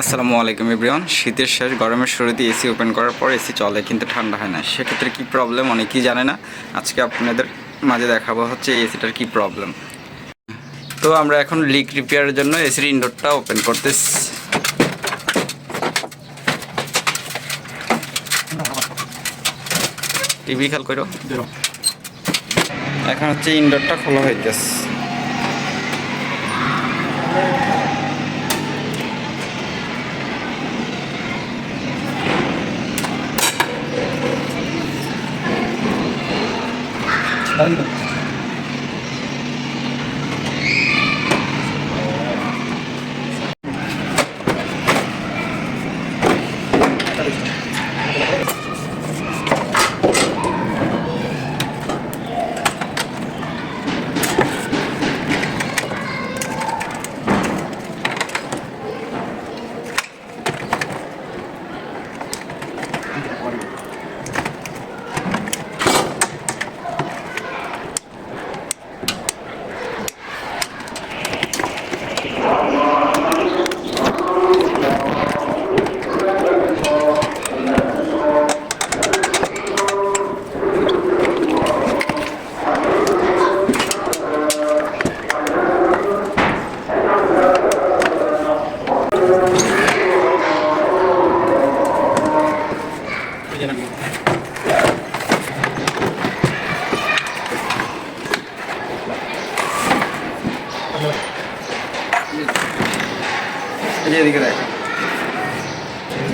আসসালামু আলাইকুম, এভরিওয়ান। শীতের শেষ, গরমের শুরুতে এসি ওপেন করার পর এসি চলে, কিন্তু ঠান্ডা হয় না। সেক্ষেত্রে কী প্রবলেম অনেকেই জানে না। আজকে আপনাদের মাঝে দেখাবো হচ্ছে এসিটার কী প্রবলেম তো আমরা এখন লিক রিপেয়ারের জন্য এসির ইনডোরটা ওপেন করতেছি। টিভি খেয়াল করো। এখন হচ্ছে ইনডোরটা খোলা হইতেছে এই যে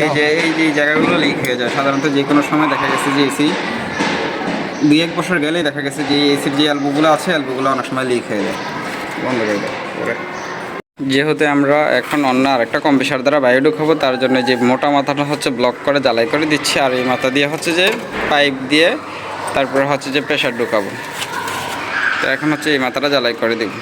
এই যে এই যে জায়গাগুলো লিক হয়ে যায়, সাধারণত যে কোনো সময় দেখা গেছে যে এসি দুই এক বছর গেলেই দেখা গেছে যে এসির যে অ্যালবোগুলো আছে অ্যালবোগুলো অনেক সময় লিক হয়ে যায়। বন্ধ দেয় পরে। যেহেতু আমরা এখন অন্য আরেকটা কম্পিউটার দ্বারা বায়ু ঢুকাবো তার জন্য যে মোটা মাথাটা হচ্ছে ব্লক করে, জ্বালাই করে দিচ্ছি, আর এই মাথা দিয়ে হচ্ছে যে পাইপ দিয়ে তারপরে হচ্ছে যে প্রেশার ঢুকাবো। তো এখন হচ্ছে এই মাথাটা জ্বালাই করে দেবো।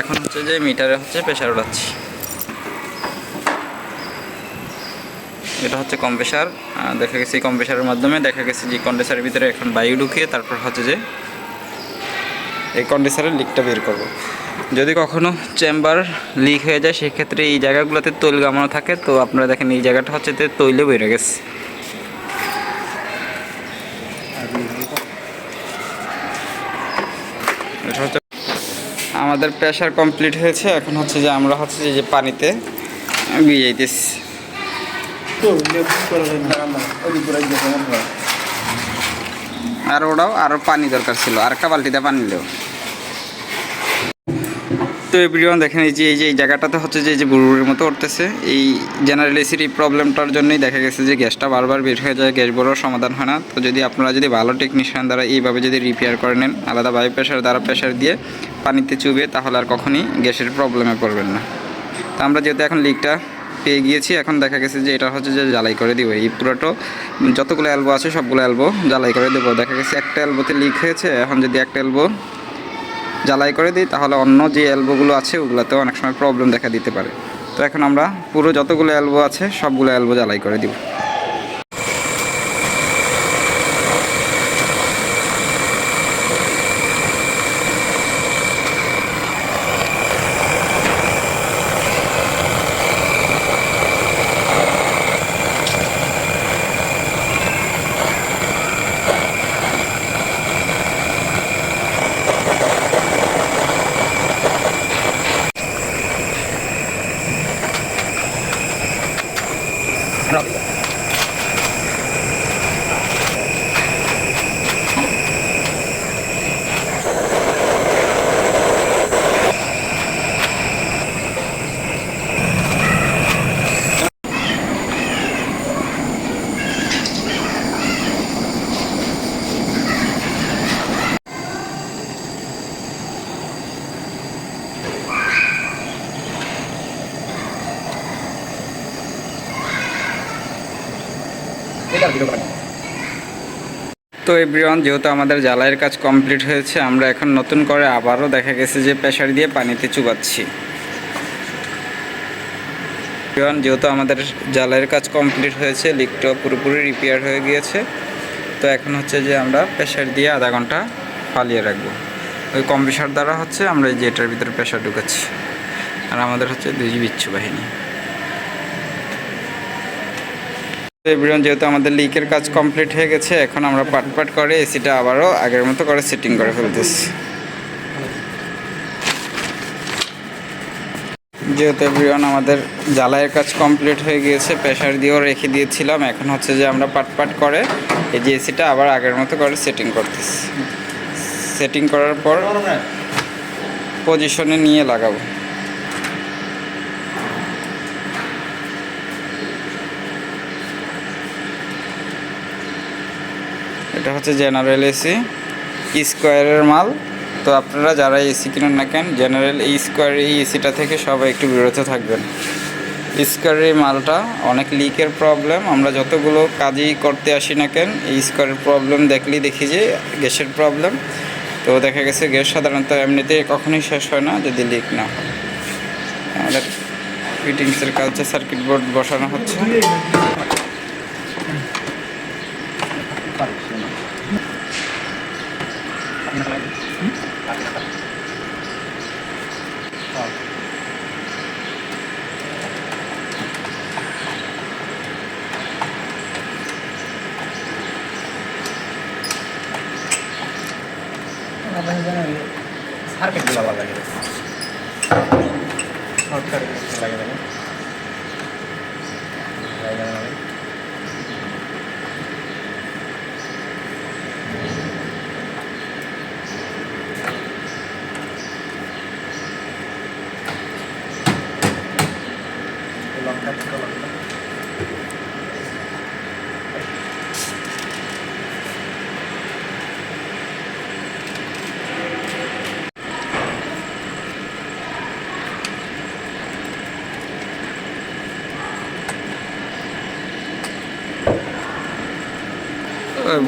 এখন হচ্ছে যে মিটারে হচ্ছে প্রেশার উঠাচ্ছি এটা হচ্ছে কম্প্রেসার দেখা গেছে কম্প্রেসারের মাধ্যমে, দেখা গেছে যে কন্ডেসারের ভিতরে এখন বায়ু ঢুকিয়ে তারপর হচ্ছে যে এই কন্ডেসারের লিকটা বের করব। যদি কখনো চেম্বার লিক হয়ে যায়, সেক্ষেত্রে এই জায়গাগুলোতে তৈল গামানো থাকে। তো আপনারা দেখেন এই জায়গাটা হচ্ছে যে তৈলে বেড়ে গেছে। এটা হচ্ছে আমাদের প্রেশার কমপ্লিট হয়েছে। এখন হচ্ছে যে আমরা হচ্ছে যে- পানিতে পানিতে ভিজাইতেছি আর ওটাও আরও পানি দরকার ছিল। আর একটা বালতিতে পানি নিলেও তো এভরিওয়ান দেখেন এই যে এই যে এই জায়গাটাতে হচ্ছে যে, এই যে বুড়বুড়ির মতো উঠতেছে। এই জেনারেল এসির এই প্রবলেমটার জন্যই দেখা গেছে যে গ্যাসটা বারবার বের হয়ে যায়, গ্যাস বড়োর সমাধান হয় না। তো যদি আপনারা যদি ভালো টেকনিশিয়ান দ্বারা এইভাবে যদি রিপেয়ার করে নেন, আলাদা বায়ু প্রেশার দ্বারা প্রেশার দিয়ে পানিতে চুবে তাহলে আর কখনই গ্যাসের প্রবলেমে পড়বেন না। তো আমরা যেহেতু এখন লিকটা পেয়ে গিয়েছি, এখন দেখা গেছে যে এটা হচ্ছে যে জ্বালাই করে দিব। এই পুরোটো যতগুলো অ্যালবো আছে সবগুলো অ্যালবো জ্বালাই করে দেবো। দেখা গেছে একটা অ্যালবোতে লিক হয়েছে, এখন যদি একটা অ্যালবো জ্বালাই করে দিই, তাহলে অন্য যে অ্যালবোগুলো আছে, ওগুলোতেও অনেক সময় প্রবলেম দেখা দিতে পারে। তো এখন আমরা পুরো যতগুলো অ্যালবো আছে, সবগুলো অ্যালবো জ্বালাই করে দিব। তো এভরিওয়ান যেহেতু আমাদের জ্বালাইয়ের কাজ কমপ্লিট হয়েছে, আমরা এখন নতুন করে আবারও দেখা গেছে যে প্রেশার দিয়ে পানিতে চুবাচ্ছি। যেহেতু আমাদের জ্বালাইয়ের কাজ কমপ্লিট হয়েছে লিকটাও পুরোপুরি রিপেয়ার হয়ে গিয়েছে, তো এখন হচ্ছে যে আমরা প্রেশার দিয়ে আধা ঘণ্টা ফালিয়ে রাখব। ওই কম্প্রেসার দ্বারা হচ্ছে আমরা এই যে এটার ভিতরে প্রেশার ঢুকাচ্ছি। আর আমাদের হচ্ছে দুই বিচ্ছু বাহিনী। এভরিওয়ান, যেহেতু আমাদের লিকের কাজ কমপ্লিট হয়ে গেছে, এখন আমরা পাট পাট করে এসিটা আবারও আগের মতো করে সেটিং করে ফেলতেছি। যেহেতু এভরিওয়ান, আমাদের জ্বালাইয়ের কাজ কমপ্লিট হয়ে গিয়েছে প্রেশার দিয়েও রেখে দিয়েছিলাম, এখন হচ্ছে যে আমরা পাট পাট করে এই যে এসিটা আবার আগের মতো করে সেটিং করতেছি। সেটিং করার পর পজিশনে নিয়ে লাগাবো। এটা হচ্ছে জেনারেল এসি স্কোয়ারের মাল। তো আপনারা যারা এসি কিনেন না কেন, জেনারেল এই স্কোয়ার এই এসিটা থেকে সবাই একটু বিরত থাকবেন। স্কোয়ারের এই মালটা অনেক লিকের প্রবলেম আমরা যতগুলো কাজই করতে আসি না কেন, এই স্কোয়ারের প্রবলেম দেখলেই দেখি যে গ্যাসের প্রবলেম তো দেখা গেছে গ্যাস সাধারণত এমনিতে কখনোই শেষ হয় না যদি লিক না হয়। আমাদের ফিটিংসের কাজে সার্কিট বোর্ড বসানো হচ্ছে। সার্কিটগুলো আলাদা লাগে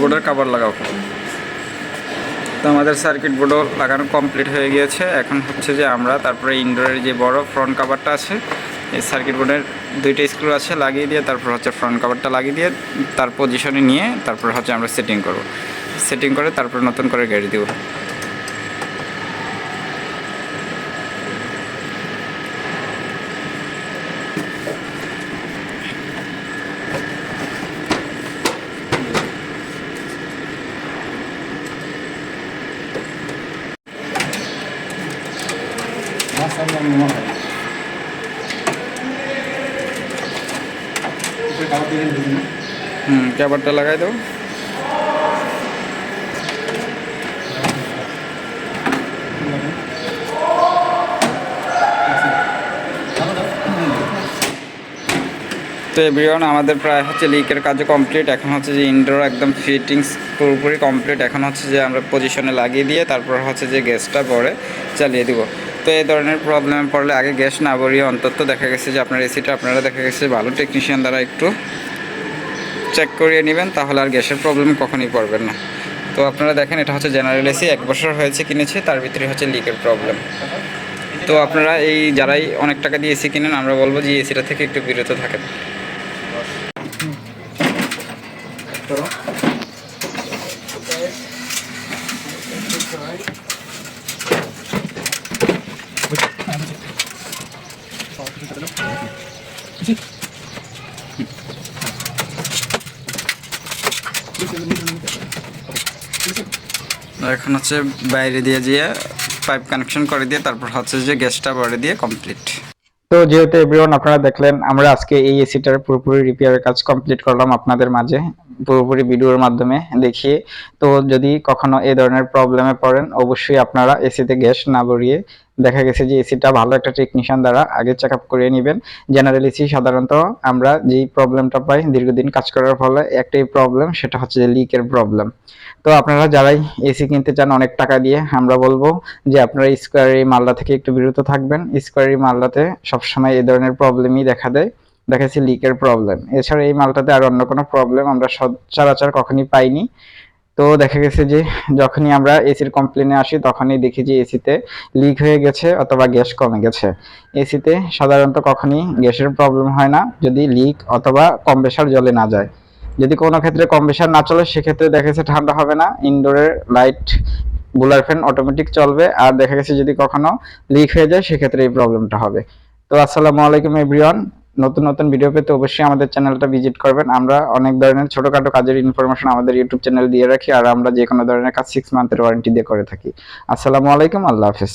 বোর্ডের কাভার লাগাও। তো আমাদের সার্কিট বোর্ডও লাগানো কমপ্লিট হয়ে গিয়েছে। এখন হচ্ছে যে আমরা তারপরে ইনডোরের যে বড় ফ্রন্ট কাভারটা আছে, এই সার্কিট বোর্ডের দুইটা স্ক্রু আছে লাগিয়ে দিয়ে তারপর হচ্ছে ফ্রন্ট কাভারটা লাগিয়ে দিয়ে তার পজিশনে নিয়ে তারপর হচ্ছে আমরা সেটিং করব। সেটিং করে তারপর নতুন করে গেড়ে দেবো। মশলা মশলা উপরে কাবার দিবেন বুঝুন না হুম কাভারটা লাগাই দাও। তো এভরিওয়ান আমাদের প্রায় হচ্ছে লিকের কাজও কমপ্লিট এখন হচ্ছে যে ইনডোর একদম ফিটিংস পুরোপুরি কমপ্লিট এখন হচ্ছে যে আমরা পজিশনে লাগিয়ে দিয়ে তারপর হচ্ছে যে গ্যাসটা পরে চালিয়ে দিব। তো এই ধরনের প্রবলেমে পড়লে আগে গ্যাস না ভরিয়ে অন্তত দেখা গেছে যে আপনার এসিটা আপনারা দেখা গেছে ভালো টেকনিশিয়ান দ্বারা একটু চেক করিয়ে নেবেন, তাহলে আর গ্যাসের প্রবলেম কখনই পড়বেন না। তো আপনারা দেখেন, এটা হচ্ছে জেনারেল এসি এক বছর হয়েছে কিনেছে, তার ভিতরে হচ্ছে লিকের প্রবলেম তো আপনারা এই, যারাই অনেক টাকা দিয়ে এসি কিনেন, আমরা বলব যে এসিটা থেকে একটু বিরত থাকেন করো এখন হচ্ছে বাইরে দিয়ে দিয়ে পাইপ কানেকশন করে দিয়ে তারপর হচ্ছে যে গ্যাসটা ভরে দিয়ে কমপ্লিট তো যেহেতু এভরিওয়ান আপনারা দেখলেন, আমরা আজকে এই এসিটার পুরোপুরি রিপেয়ারের কাজ কমপ্লিট করলাম আপনাদের মাঝে। পুরোপুরি ভিডিওর মাধ্যমে দেখিয়ে। তো যদি কখনো এই ধরনের প্রবলেমে পড়েন, অবশ্যই আপনারা এসিতে গ্যাস না ভরিয়ে দেখা গেছে যে এসিটা ভালো একটা টেকনিশিয়ান দ্বারা আগে চেক আপ করিয়ে নেবেন। জেনারেল এসি সাধারণত আমরা যেই প্রবলেমটা পাই, দীর্ঘদিন কাজ করার ফলে একটাই প্রবলেম সেটা হচ্ছে যে লিকের প্রবলেম তো আপনারা যারাই এসি কিনতে চান, অনেক টাকা দিয়ে আমরা বলব যে আপনারা স্কোয়ারি মালদা থেকে একটু বিরত থাকবেন। স্কোয়ারি মালদাতে সবসময় এই ধরনের প্রবলেমই দেখা দেয়। দেখা যাচ্ছে লিকের প্রবলেম এছাড়া এই মালটাতে আর অন্য কোনো প্রবলেম আমরা সচরাচর কখনই পাইনি। তো দেখা গেছে যে, যখনই আমরা এসির কমপ্লেনে আসি, তখনই দেখি যে এসিতে লিক হয়ে গেছে অথবা গ্যাস কমে গেছে। এসিতে সাধারণত কখনই গ্যাসের প্রবলেম হয় না, যদি লিক অথবা কম্প্রেসার জলে না যায়। যদি কোনো ক্ষেত্রে কম কম্প্রেসার না চলে, সেক্ষেত্রে দেখা গেছে ঠান্ডা হবে না ইনডোরের লাইট বুলার ফ্যান অটোমেটিক চলবে। আর দেখা গেছে যদি কখনো লিক হয়ে যায়, সেক্ষেত্রে এই প্রবলেমটা হবে। তো আসসালামু আলাইকুম এভরিওয়ান নতুন নতুন ভিডিও পেতে অবশ্যই আমাদের চ্যানেলটা ভিজিট করবেন। আমরা অনেক ধরনের ছোটখাটো কাজের ইনফরমেশন আমাদের ইউটিউব চ্যানেল দিয়ে রাখি, আর আমরা যে কোনো ধরনের কাজ সিক্স মান্থের ওয়ারেন্টি দিয়ে করে থাকি। আসসালামু আলাইকুম, আল্লাহ হাফেজ।